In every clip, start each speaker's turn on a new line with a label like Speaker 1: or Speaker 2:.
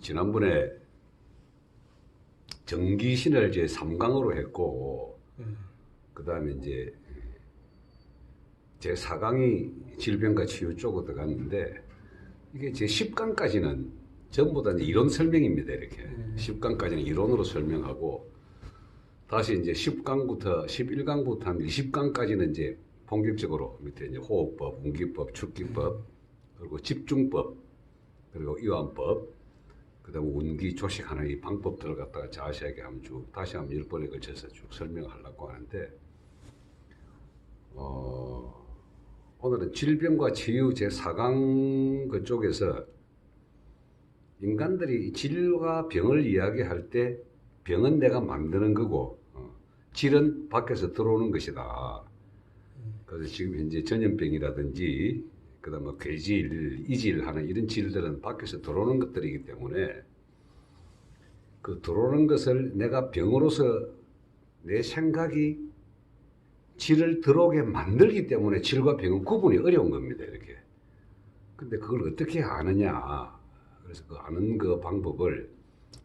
Speaker 1: 지난번에 정기신을 이제 3강으로 했고
Speaker 2: 음.
Speaker 1: 그 다음에 이제 제 4강이 질병과 치유 쪽으로 들어갔는데 이게 제 10강까지는 전부 다 이제 이론 설명입니다 이렇게
Speaker 2: 음.
Speaker 1: 10강까지는 이론으로 설명하고 다시 이제 10강부터 11강부터 한 20강까지는 이제 본격적으로 밑에 이제 호흡법, 운기법, 축기법 그리고 집중법 그리고 이완법 그다음에 운기 조식하는 이 방법들을 갖다가 자세하게 한번 쭉 다시 한번 열 번에 걸쳐서 쭉 설명하려고 하는데 어, 오늘은 질병과 치유 제 4강 그쪽에서 인간들이 질과 병을 이야기할 때 병은 내가 만드는 거고 어, 질은 밖에서 들어오는 것이다. 그래서 지금 현재 전염병이라든지 그다음에 뭐 괴질, 이질 하는 이런 질들은 밖에서 들어오는 것들이기 때문에 그 들어오는 것을 내가 병으로서 내 생각이 질을 들어오게 만들기 때문에 질과 병은 구분이 어려운 겁니다. 이렇게. 근데 그걸 어떻게 아느냐. 그래서 그 아는 그 방법을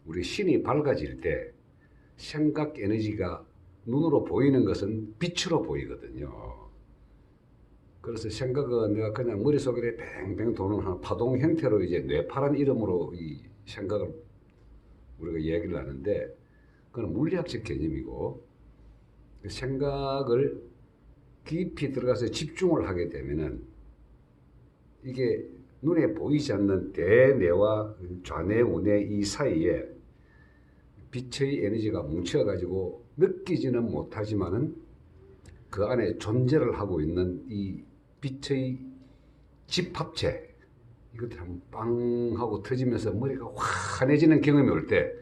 Speaker 1: 우리 신이 밝아질 때 생각 에너지가 눈으로 보이는 것은 빛으로 보이거든요. 그래서 생각은 내가 그냥 머릿속에 뱅뱅 도는 한 파동 형태로 이제 뇌파란 이름으로 이 생각을 우리가 이야기를 하는데 그건 물리학적 개념이고 그 생각을 깊이 들어가서 집중을 하게 되면은 이게 눈에 보이지 않는 대뇌와 좌뇌, 우뇌 이 사이에 빛의 에너지가 뭉쳐가지고 느끼지는 못하지만은 그 안에 존재를 하고 있는 이 빛의 집합체 이것들이 한번 빵 하고 터지면서 머리가 환해지는 경험이 올 때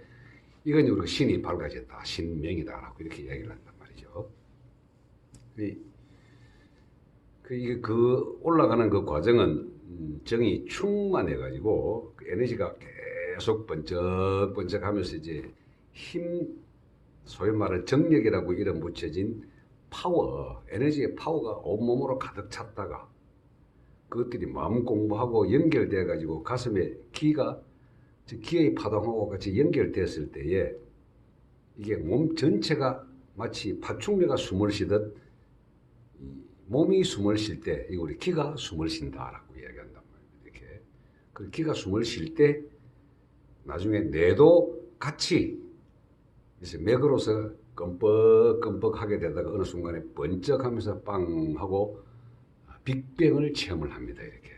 Speaker 1: 이건 우리가 신이 밝아졌다 신명이다라고 이렇게 이야기를 한단 말이죠. 이- 그, 그 올라가는 그 과정은 음, 정이 충만해 가지고 그 에너지가 계속 번쩍번쩍 하면서 이제 힘 소위 말하는 정력이라고 이름 붙여진 파워, 에너지의 파워가 온몸으로 가득 찼다가 그것들이 마음 공부하고 연결돼 가지고 가슴에 기가 저 기의 파동하고 같이 연결됐을 때에 이게 몸 전체가 마치 파충류가 숨을 쉬듯 이 몸이 숨을 쉴 때, 이 우리 기가 숨을 쉰다라고 이야기한단 말이에요. 이렇게. 그 기가 숨을 쉴 때 나중에 뇌도 같이 그래서 맥으로서 끔뻑끔뻑 하게 되다가 어느 순간에 번쩍하면서 빵 하고 빅뱅을 체험을 합니다. 이렇게.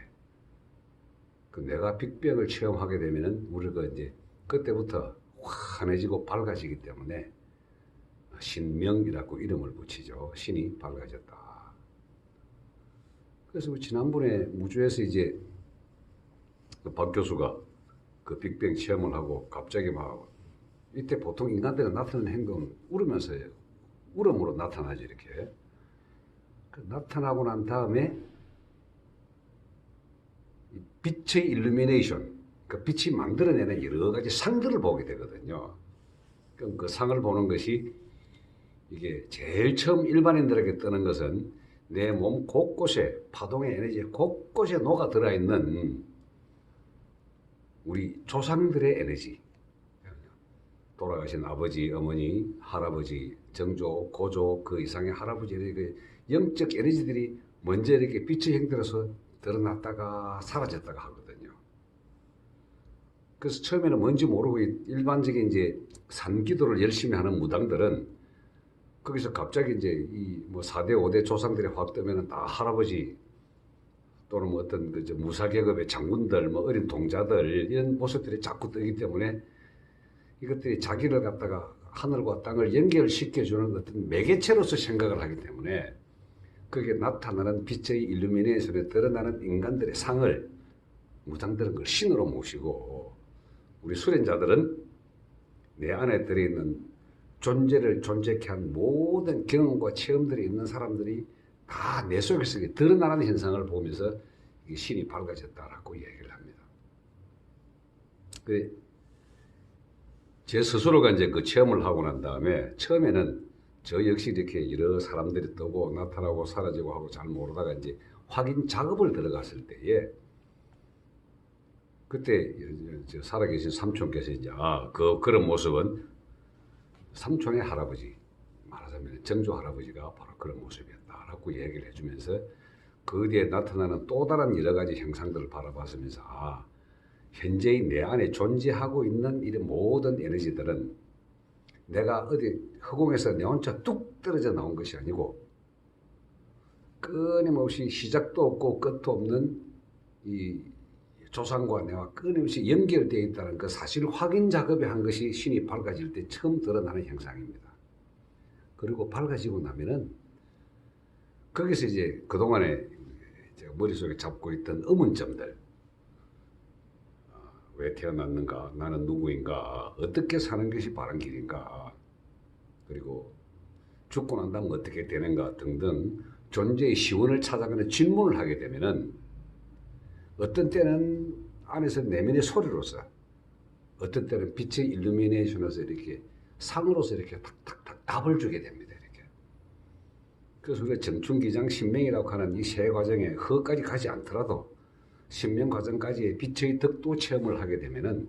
Speaker 1: 그 내가 빅뱅을 체험하게 되면은 우리가 이제 그때부터 환해지고 밝아지기 때문에 신명이라고 이름을 붙이죠. 신이 밝아졌다. 그래서 우리 지난번에 무주에서 이제 그박 교수가 그 빅뱅 체험을 하고 갑자기 막 이때 보통 인간들이 나타내는 행동은 울으면서요. 울음으로 나타나지 이렇게. 그 나타나고 난 다음에 이 빛의 일루미네이션, 그 빛이 만들어내는 여러 가지 상들을 보게 되거든요. 그럼 그 상을 보는 것이 이게 제일 처음 일반인들에게 뜨는 것은 내 몸 곳곳에 파동의 에너지 곳곳에 녹아 들어 있는 우리 조상들의 에너지. 돌아가신 아버지, 어머니, 할아버지, 정조, 고조 그 이상의 할아버지의 그 영적 에너지들이 먼저 이렇게 빛의 형태로서 드러났다가 사라졌다가 하거든요. 그래서 처음에는 뭔지 모르고 일반적인 이제 산기도를 열심히 하는 무당들은 거기서 갑자기 이제 이 뭐 4대, 5대 조상들이 확 뜨면은 다 할아버지 또는 뭐 어떤 그저 무사계급의 장군들, 뭐 어린 동자들 이런 모습들이 자꾸 뜨기 때문에 이것들이 자기를 갖다가 하늘과 땅을 연결시켜주는 어떤 매개체로서 생각을 하기 때문에 그게 나타나는 빛의 일루미네이션에 드러나는 인간들의 상을 무당들은 그걸 신으로 모시고 우리 수련자들은 내 안에 들어있는 존재를 존재케 한 모든 경험과 체험들이 있는 사람들이 다 내 속에서 드러나는 현상을 보면서 이게 신이 밝아졌다라고 얘기를 합니다. 그 제 스스로가 이제 그 체험을 하고 난 다음에 처음에는 저 역시 이렇게 여러 사람들이 뜨고 나타나고 사라지고 하고 잘 모르다가 이제 확인 작업을 들어갔을 때에 그때 저 살아계신 삼촌께서 이제 아, 그 그런 모습은 삼촌의 할아버지 말하자면 정조 할아버지가 바로 그런 모습이었다라고 얘기를 해주면서 그 뒤에 나타나는 또 다른 여러 가지 형상들을 바라봤으면서 아, 현재의 내 안에 존재하고 있는 이런 모든 에너지들은 내가 어디 허공에서 내 혼자 뚝 떨어져 나온 것이 아니고 끊임없이 시작도 없고 끝도 없는 이 조상과 내가 끊임없이 연결되어 있다는 그 사실 확인 작업을 한 것이 신이 밝아질 때 처음 드러나는 현상입니다. 그리고 밝아지고 나면은 거기서 이제 그동안에 머릿속에 잡고 있던 의문점들 어, 왜 태어났는가 나는 누구인가 어떻게 사는 것이 바른 길인가 그리고 죽고 난 다음 어떻게 되는가 등등 존재의 시원을 찾아가는 질문을 하게 되면은 어떤 때는 안에서 내면의 소리로서 어떤 때는 빛의 일루미네이션으로서 이렇게 상으로서 이렇게 탁탁탁 답을 주게 됩니다. 이렇게. 그래서 우리가 정춘기장 신명이라고 하는 이 세 과정에 허까지 가지 않더라도 신명 과정까지의 빛의 덕도 체험을 하게 되면은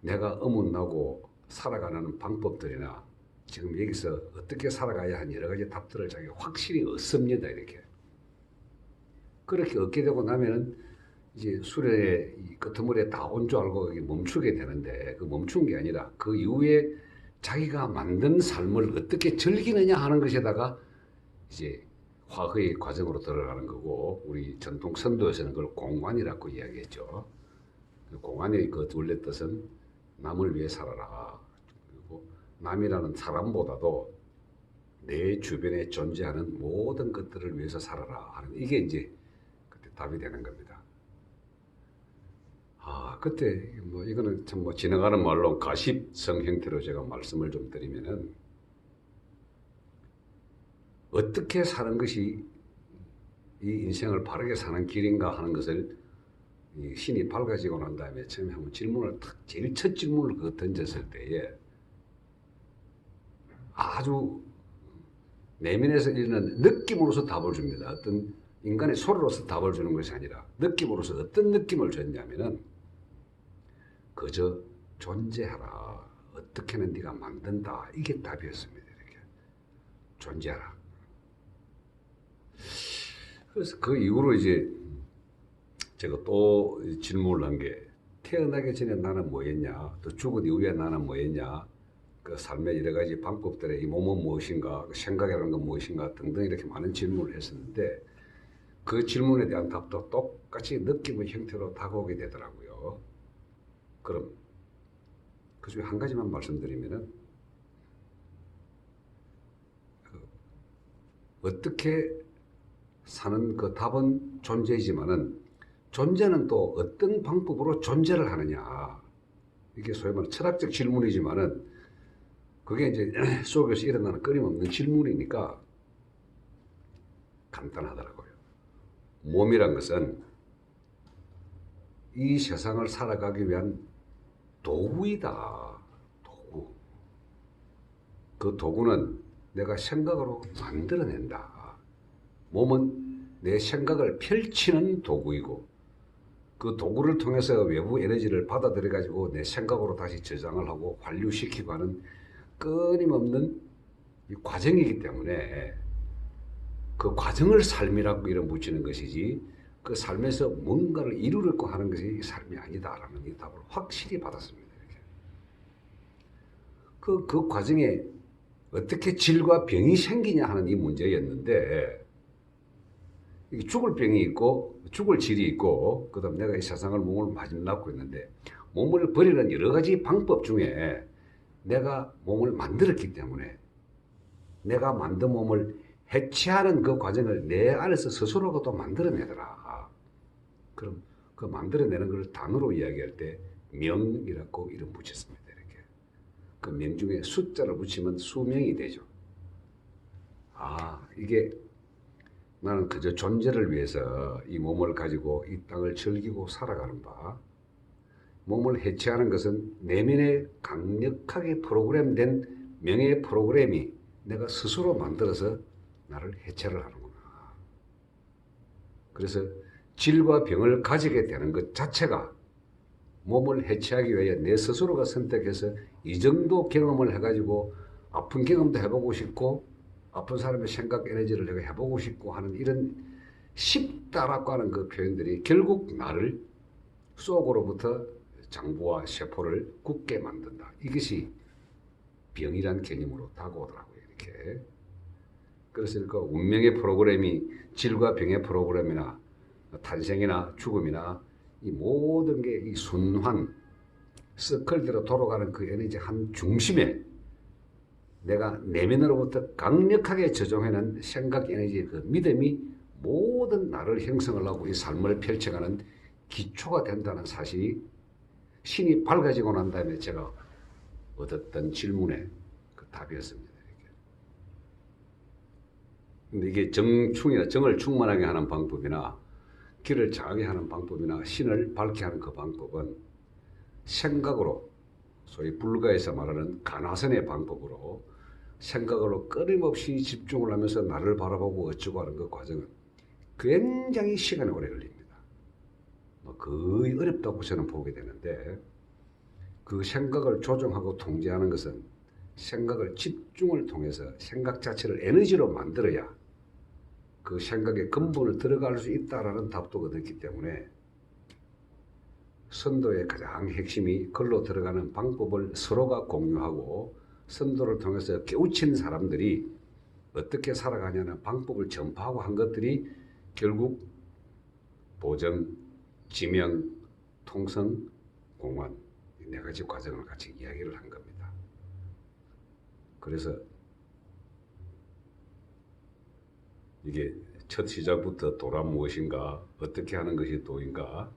Speaker 1: 내가 의문나고 살아가는 방법들이나 지금 여기서 어떻게 살아가야 하는 여러 가지 답들을 자기가 확실히 얻습니다. 이렇게. 그렇게 얻게 되고 나면은 이제 수련의 이 끄트머리에 다 온 줄 알고 멈추게 되는데 그 멈춘 게 아니라 그 이후에 자기가 만든 삶을 어떻게 즐기느냐 하는 것에다가 이제 화의 과정으로 들어가는 거고 우리 전통 선도에서는 그걸 공관이라고 이야기했죠. 그 공관의 그 원래 뜻은 남을 위해 살아라. 그리고 남이라는 사람보다도 내 주변에 존재하는 모든 것들을 위해서 살아라 하는 이게 이제 그때 답이 되는 겁니다. 아 그때 뭐 이거는 참 뭐 지나가는 말로 가십성 형태로 제가 말씀을 좀 드리면은 어떻게 사는 것이 이 인생을 바르게 사는 길인가 하는 것을 이 신이 밝아지고 난 다음에 처음에 한번 질문을 탁 제일 첫 질문을 그 던졌을 때에 아주 내면에서 일어나는 느낌으로서 답을 줍니다. 어떤 인간의 소리로서 답을 주는 것이 아니라 느낌으로서 어떤 느낌을 줬냐면은 그저 존재하라. 어떻게는 네가 만든다. 이게 답이었습니다. 이렇게 존재하라. 그래서 그 이후로 이제 제가 또 질문을 한 게 태어나기 전에 나는 뭐였냐, 또 죽은 이후에 나는 뭐였냐, 그 삶의 여러 가지 방법들의 이 몸은 무엇인가, 그 생각이라는 건 무엇인가 등등 이렇게 많은 질문을 했었는데 그 질문에 대한 답도 똑같이 느낌의 형태로 다가오게 되더라고요. 그럼 그 중에 한 가지만 말씀드리면은 그 어떻게 사는 그 답은 존재이지만은 존재는 또 어떤 방법으로 존재를 하느냐 이게 소위 말하는 철학적 질문이지만은 그게 이제 속에서 일어나는 끊임없는 질문이니까 간단하더라고요. 몸이란 것은 이 세상을 살아가기 위한 도구이다. 도구. 그 도구는 내가 생각으로 만들어낸다. 몸은 내 생각을 펼치는 도구이고 그 도구를 통해서 외부 에너지를 받아들여 가지고 내 생각으로 다시 저장을 하고 관류시키고 하는 끊임없는 이 과정이기 때문에 그 과정을 삶이라고 이름 붙이는 것이지 그 삶에서 뭔가를 이루려고 하는 것이 이 삶이 아니다라는 이 답을 확실히 받았습니다. 그, 그 과정에 어떻게 질과 병이 생기냐 하는 이 문제였는데 죽을 병이 있고 죽을 질이 있고 그다음 내가 이 세상을 몸을 마지막 낳고 있는데 몸을 버리는 여러 가지 방법 중에 내가 몸을 만들었기 때문에 내가 만든 몸을 해체하는 그 과정을 내 안에서 스스로가 또 만들어내더라. 그럼 그 만들어내는 걸 단어로 이야기할 때 명이라고 이름 붙였습니다. 이렇게. 그 명 중에 숫자를 붙이면 수명이 되죠. 아, 이게 나는 그저 존재를 위해서 이 몸을 가지고 이 땅을 즐기고 살아가는 바. 몸을 해체하는 것은 내면에 강력하게 프로그램된 명예의 프로그램이 내가 스스로 만들어서 나를 해체를 하는구나. 그래서 질과 병을 가지게 되는 것 자체가 몸을 해치하기 위해 내 스스로가 선택해서 이 정도 경험을 해가지고 아픈 경험도 해보고 싶고 아픈 사람의 생각 에너지를 내가 해보고 싶고 하는 이런 쉽다라고 하는 그 표현들이 결국 나를 속으로부터 장부와 세포를 굳게 만든다. 이것이 병이란 개념으로 다가오더라고요. 이렇게. 그래서 그 운명의 프로그램이 질과 병의 프로그램이나 탄생이나 죽음이나 이 모든 게 이 순환 서클대로 돌아가는 그 에너지 한 중심에 내가 내면으로부터 강력하게 저종해낸 생각 에너지의 그 믿음이 모든 나를 형성을 하고 이 삶을 펼쳐가는 기초가 된다는 사실이 신이 밝아지고 난 다음에 제가 얻었던 질문의 그 답이었습니다. 근데 이게 정충이나 정을 충만하게 하는 방법이나 길을 정하게 하는 방법이나 신을 밝게 하는 그 방법은 생각으로 소위 불가에서 말하는 가나선의 방법으로 생각으로 끊임없이 집중을 하면서 나를 바라보고 어쩌고 하는 그 과정은 굉장히 시간이 오래 걸립니다. 뭐 거의 어렵다고 저는 보게 되는데 그 생각을 조정하고 통제하는 것은 생각을 집중을 통해서 생각 자체를 에너지로 만들어야 그 생각의 근본을 들어갈 수 있다라는 답도 얻었기 때문에 선도의 가장 핵심이 글로 들어가는 방법을 서로가 공유하고 선도를 통해서 깨우친 사람들이 어떻게 살아가냐는 방법을 전파하고 한 것들이 결국 보정, 지명, 통성, 이네 가지 과정을 같이 이야기를 한 겁니다. 그래서 이게 첫 시작부터 도란 무엇인가, 어떻게 하는 것이 도인가,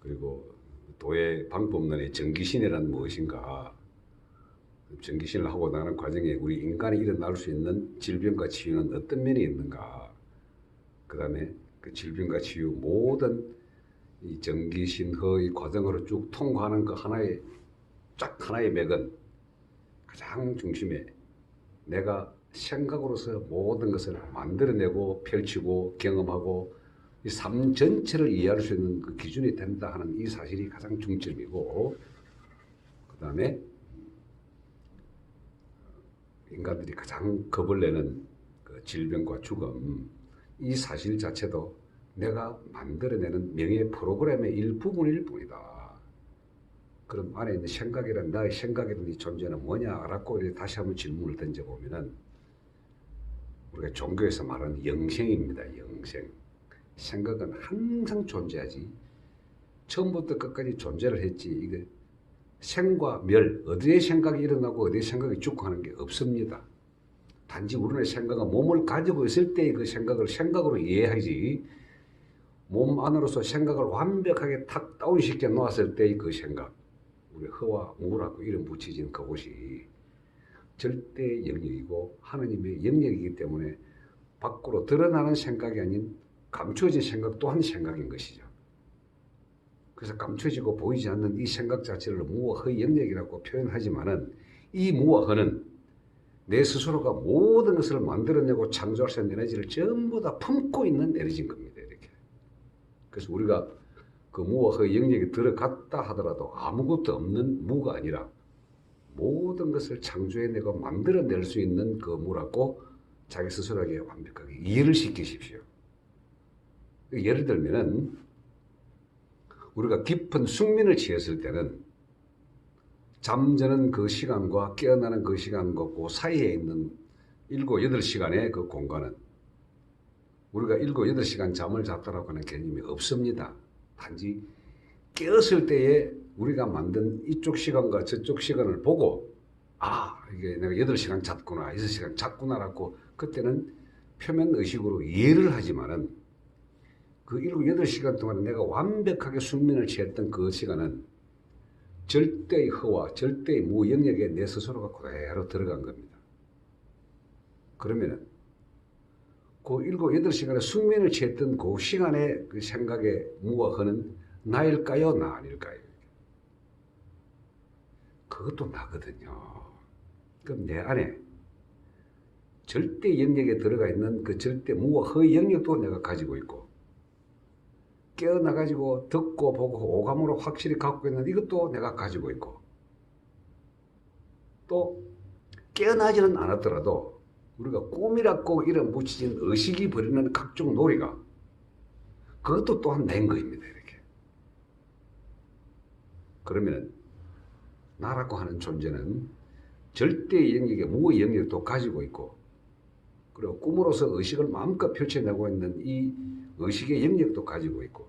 Speaker 1: 그리고 도의 방법론의 정기신이란 무엇인가, 정기신을 하고 나가는 과정에 우리 인간이 일어날 수 있는 질병과 치유는 어떤 면이 있는가, 그 다음에 그 질병과 치유 모든 이 정기신허의 과정으로 쭉 통과하는 그 하나의 쫙 하나의 맥은 가장 중심에 내가 생각으로서 모든 것을 만들어내고 펼치고 경험하고 이 삶 전체를 이해할 수 있는 그 기준이 된다 하는 이 사실이 가장 중점이고 그 다음에 인간들이 가장 겁을 내는 그 질병과 죽음 이 사실 자체도 내가 만들어내는 명예 프로그램의 일부분일 뿐이다. 그럼 안에 있는 생각이란 나의 생각이란 이 존재는 뭐냐라고 다시 한번 질문을 던져보면은 우리가 종교에서 말하는 영생입니다. 영생. 생각은 항상 존재하지. 처음부터 끝까지 존재를 했지. 이게 생과 멸, 어디에 생각이 일어나고 어디에 생각이 죽고 하는 게 없습니다. 단지 우리의 생각은 몸을 가지고 있을 때의 그 생각을 생각으로 이해하지 몸 안으로서 생각을 완벽하게 탁 다운시켜 놓았을 때의 그 생각 우리 허와 무라고 이름 붙여진 그곳이 절대 영역이고 하느님의 영역이기 때문에 밖으로 드러나는 생각이 아닌 감추어진 생각 또한 생각인 것이죠. 그래서 감춰지고 보이지 않는 이 생각 자체를 무와 허의 영역이라고 표현하지만은 이 무와 허는 내 스스로가 모든 것을 만들어내고 창조할 수 있는 에너지를 전부 다 품고 있는 에너지인 겁니다. 이렇게. 그래서 우리가 그 무와 허의 영역에 들어갔다 하더라도 아무것도 없는 무가 아니라 모든 것을 창조해내고 만들어낼 수 있는 그 무라고 자기 스스로에게 완벽하게 이해를 시키십시오. 예를 들면은 우리가 깊은 숙면을 취했을 때는 잠자는 그 시간과 깨어나는 그 시간과 그 사이에 있는 일곱 여덟 시간의 그 공간은 우리가 일곱 여덟 시간 잠을 잤다라고 하는 개념이 없습니다. 단지 깨었을 때에 우리가 만든 이쪽 시간과 저쪽 시간을 보고 아 이게 내가 여덟 시간 잤구나 여섯 시간 잤구나라고 그때는 표면 의식으로 이해를 하지만은 그 일곱 여덟 시간 동안 내가 완벽하게 숙면을 취했던 그 시간은 절대의 허와 절대의 무영역에 내 스스로가 그대로 들어간 겁니다. 그러면은 그 일곱 여덟 시간에 숙면을 취했던 그 시간의 그 생각의 무와 허는 나일까요, 나 아닐까요? 그것도 나거든요. 그럼 내 안에 절대 영역에 들어가 있는 그 절대 무와 허의 영역도 내가 가지고 있고 깨어나가지고 듣고 보고 오감으로 확실히 갖고 있는 이것도 내가 가지고 있고. 또 깨어나지는 않았더라도 우리가 꿈이라고 이름 붙이진 의식이 벌이는 각종 놀이가 그것도 또한 낸 거입니다 이렇게. 그러면 나라고 하는 존재는 절대 영역의 무의 영역도 가지고 있고 그리고 꿈으로서 의식을 마음껏 펼쳐내고 있는 이 의식의 영역도 가지고 있고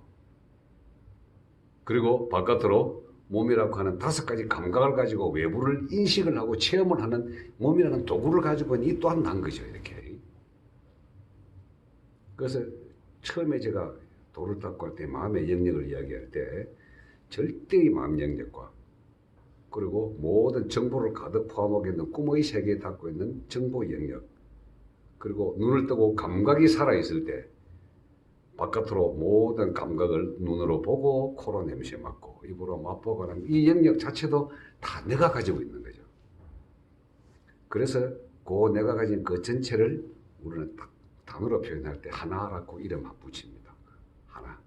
Speaker 1: 그리고 바깥으로 몸이라고 하는 다섯 가지 감각을 가지고 외부를 인식을 하고 체험을 하는 몸이라는 도구를 가지고 있는 이 또한 난 거죠 이렇게. 그래서 처음에 제가 도를 닦고 할 때 마음의 영역을 이야기할 때 절대의 마음 영역과 그리고 모든 정보를 가득 포함하고 있는 꿈의 세계에 닿고 있는 정보 영역 그리고 눈을 뜨고 감각이 살아있을 때 바깥으로 모든 감각을 눈으로 보고 코로 냄새 맡고 입으로 하는 이 영역 자체도 다 내가 가지고 있는 거죠. 그래서 그 내가 가진 그 전체를 우리는 딱 단어로 표현할 때 하나라고 이름 붙입니다. 하나.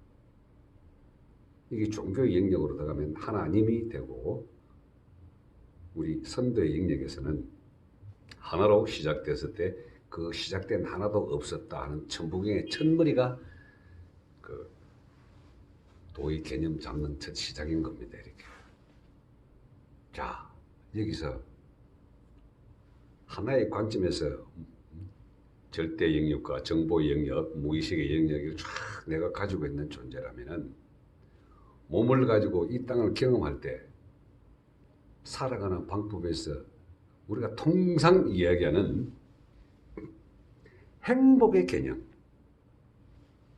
Speaker 1: 이게 종교의 영역으로 들어가면 하나님이 되고 우리 선도의 영역에서는 하나로 시작됐을 때 그 시작된 하나도 없었다 하는 천부경의 첫머리가 그 도의 개념 잡는 첫 시작인 겁니다. 이렇게. 자, 여기서 하나의 관점에서 절대 영역과 정보 영역, 무의식의 영역을 쫙 내가 가지고 있는 존재라면은 몸을 가지고 이 땅을 경험할 때 살아가는 방법에서 우리가 통상 이야기하는 행복의 개념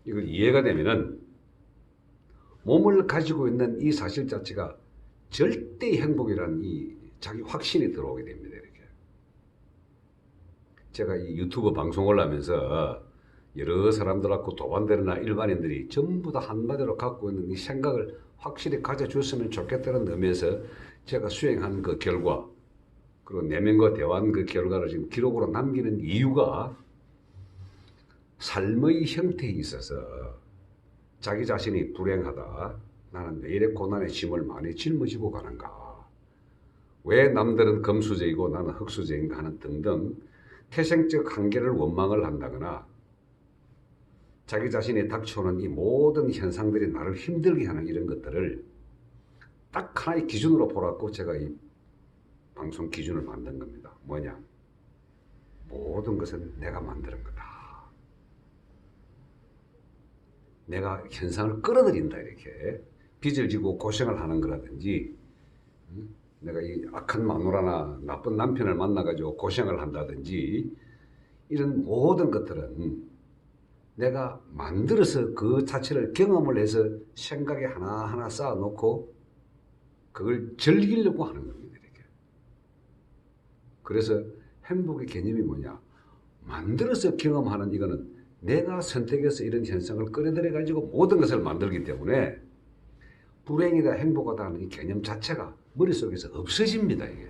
Speaker 1: 이걸 이해가 되면은 몸을 가지고 있는 이 사실 자체가 절대 행복이라는 이 자기 확신이 들어오게 됩니다. 이렇게 제가 이 유튜브 방송을 하면서 여러 사람들하고 도반들이나 일반인들이 전부 다 한마디로 갖고 있는 이 생각을 확실히 가져줬으면 좋겠다는 의미에서 제가 수행한 그 결과 그리고 내면과 대화한 그 결과를 지금 기록으로 남기는 이유가 삶의 형태에 있어서 자기 자신이 불행하다. 나는 왜 이래 고난의 짐을 많이 짊어지고 가는가. 왜 남들은 금수저이고 나는 흙수저인가 하는 등등 태생적 한계를 원망을 한다거나 자기 자신이 닥쳐오는 이 모든 현상들이 나를 힘들게 하는 이런 것들을 딱 하나의 기준으로 보라고 제가 이 방송 기준을 만든 겁니다. 뭐냐? 모든 것은 내가 만드는 거다. 내가 현상을 끌어들인다 이렇게 빚을 지고 고생을 하는 거라든지 음? 내가 이 악한 마누라나 나쁜 남편을 만나가지고 고생을 한다든지 이런 모든 것들은 내가 만들어서 그 자체를 경험을 해서 생각에 하나하나 쌓아놓고 그걸 즐기려고 하는 겁니다. 이렇게. 그래서 행복의 개념이 뭐냐? 만들어서 경험하는 이거는 내가 선택해서 이런 현상을 끌어들여 가지고 모든 것을 만들기 때문에 불행이다 행복하다 하는 이 개념 자체가 머릿속에서 없어집니다 이게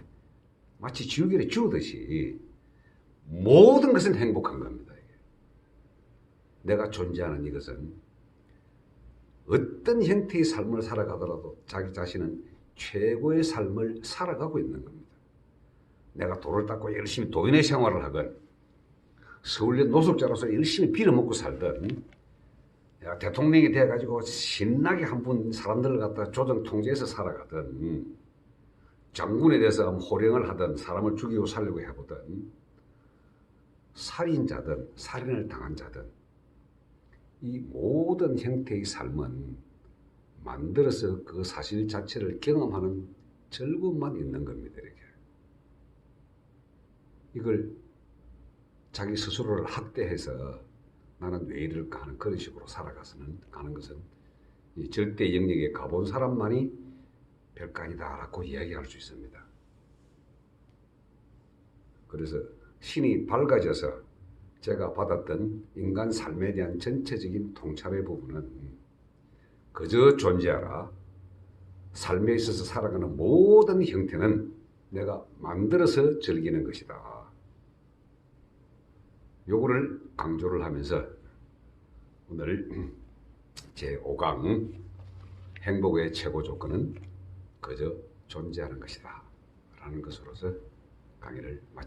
Speaker 1: 마치 지우개를 지우듯이 모든 것은 행복한 겁니다 이게. 내가 존재하는 이것은 어떤 형태의 삶을 살아가더라도 자기 자신은 최고의 삶을 살아가고 있는 겁니다 내가 돌을 닦고 열심히 도인의 생활을 하건 서울대 노숙자로서 열심히 빌어먹고 살던 야, 대통령이 돼가지고 신나게 한 분 사람들을 갖다 조정 통제해서 살아가던 장군에 대해서 호령을 하던 사람을 죽이고 살려고 해보던 살인자든 살인을 당한 자든 이 모든 형태의 삶은 만들어서 그 사실 자체를 경험하는 즐거움만 있는 겁니다. 이렇게. 이걸 자기 스스로를 학대해서 나는 왜 이럴까 하는 그런 식으로 살아가서는 가는 것은 이 절대 영역에 가본 사람만이 별거 아니다라고 이야기할 수 있습니다. 그래서 신이 밝아져서 제가 받았던 인간 삶에 대한 전체적인 통찰의 부분은 그저 존재하라. 삶에 있어서 살아가는 모든 형태는 내가 만들어서 즐기는 것이다. 요거를 강조를 하면서 오늘 제 5강 행복의 최고 조건은 그저 존재하는 것이다 라는 것으로서 강의를 마쳤습니다.